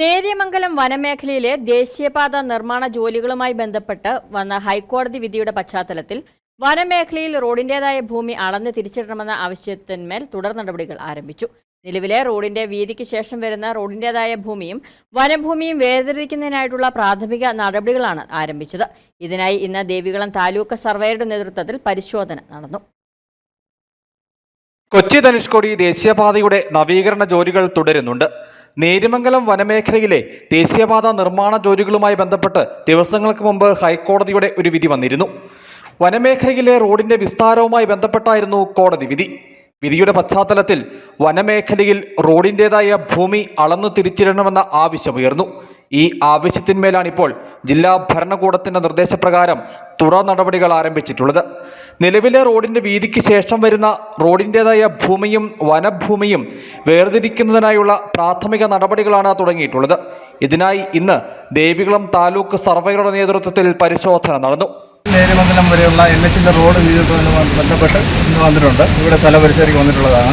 നേര്യമംഗലം വനമേഖലയിലെ ദേശീയപാത നിർമ്മാണ ജോലികളുമായി ബന്ധപ്പെട്ട് വന്ന ഹൈക്കോടതി വിധിയുടെ പശ്ചാത്തലത്തിൽ വനമേഖലയിൽ റോഡിന്റേതായ ഭൂമി അളന്ന് തിരിച്ചിടണമെന്ന ആവശ്യത്തിന്മേൽ തുടർ നടപടികൾ ആരംഭിച്ചു. നിലവിലെ റോഡിന്റെ വീതിക്ക് ശേഷം വരുന്ന റോഡിന്റേതായ ഭൂമിയും വനഭൂമിയും വേർതിരിക്കുന്നതിനായിട്ടുള്ള പ്രാഥമിക നടപടികളാണ് ആരംഭിച്ചത്. ഇതിനായി ഇന്ന് ദേവികുളം താലൂക്ക് സർവേയുടെ നേതൃത്വത്തിൽ പരിശോധന നടന്നു. കൊച്ചി ധനുഷ്കോടി ദേശീയപാതയുടെ നവീകരണ ജോലികൾ തുടരുന്നുണ്ട്. നേരിമംഗലം വനമേഖലയിലെ ദേശീയപാത നിർമ്മാണ ജോലികളുമായി ബന്ധപ്പെട്ട് ദിവസങ്ങൾക്ക് മുമ്പ് ഹൈക്കോടതിയുടെ ഒരു വിധി വന്നിരുന്നു. വനമേഖലയിലെ റോഡിന്റെ വിസ്താരവുമായി ബന്ധപ്പെട്ടായിരുന്നു കോടതി വിധി. വിധിയുടെ പശ്ചാത്തലത്തിൽ വനമേഖലയിൽ റോഡിന്റെതായ ഭൂമി അളന്നു തിരിച്ചിടണമെന്ന ആവശ്യമുയർന്നു ഈ ആവശ്യത്തിന്മേലാണിപ്പോൾ ജില്ലാ ഭരണകൂടത്തിന്റെ നിർദ്ദേശപ്രകാരം തുടർ നടപടികൾ ആരംഭിച്ചിട്ടുള്ളത്. നിലവിലെ റോഡിന്റെ വീതിക്ക് ശേഷം വരുന്ന റോഡിന്റെതായ ഭൂമിയും വനഭൂമിയും വേർതിരിക്കുന്നതിനായുള്ള പ്രാഥമിക നടപടികളാണ് തുടങ്ങിയിട്ടുള്ളത്. ഇതിനായി ഇന്ന് ദേവികുളം താലൂക്ക് സർവേയുടെ നേതൃത്വത്തിൽ പരിശോധന നടന്നു. നേരിമംഗലം വരെയുള്ള എൻ എച്ചിന്റെ റോഡ് വീതിയുമായി ബന്ധപ്പെട്ട് ഇന്ന് വന്നിട്ടുണ്ട്. ഇവിടെ സ്ഥല പരിശോധനയ്ക്ക് വന്നിട്ടുള്ളതാണ്.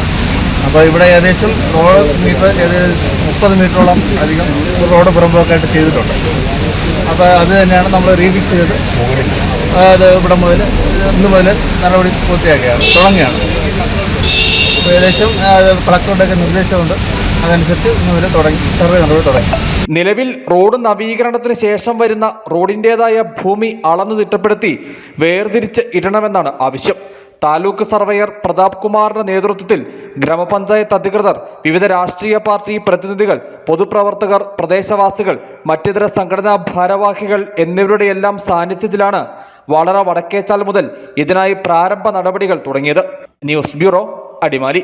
അപ്പോൾ ഇവിടെ ഏകദേശം റോഡ് മീറ്റർ ഏകദേശം മുപ്പത് മീറ്ററോളം അധികം റോഡ് പുറമ്പോക്കായിട്ട് ചെയ്തിട്ടുണ്ട്. അപ്പോൾ അത് തന്നെയാണ് നമ്മൾ റീഫിക്സ് ചെയ്ത് അതായത് ഇവിടെ മുതൽ ഇന്ന് മുതൽ നടപടി പൂർത്തിയാക്കുകയാണ് തുടങ്ങുകയാണ്. അപ്പോൾ ഏകദേശം കളക്ടറുടെയൊക്കെ നിർദ്ദേശമുണ്ട്. അതനുസരിച്ച് ഇന്ന് മുതൽ തുടങ്ങി സർവേ നടപടി തുടങ്ങി. നിലവിൽ റോഡ് നവീകരണത്തിന് ശേഷം വരുന്ന റോഡിന്റേതായ ഭൂമി അളന്നു തിട്ടപ്പെടുത്തി വേർതിരിച്ച് ഇടണമെന്നാണ് ആവശ്യം. താലൂക്ക് സർവേയർ പ്രതാപ് കുമാറിന്റെ നേതൃത്വത്തിൽ ഗ്രാമപഞ്ചായത്ത് അധികൃതർ വിവിധ രാഷ്ട്രീയ പാർട്ടി പ്രതിനിധികൾ പൊതുപ്രവർത്തകർ പ്രദേശവാസികൾ മറ്റിതര സംഘടനാ ഭാരവാഹികൾ എന്നിവരുടെയെല്ലാം സാന്നിധ്യത്തിലാണ് വളറ വടക്കേച്ചാൽ മുതൽ ഇതിനായി പ്രാരംഭ നടപടികൾ തുടങ്ങിയത്. News bureau Adimali.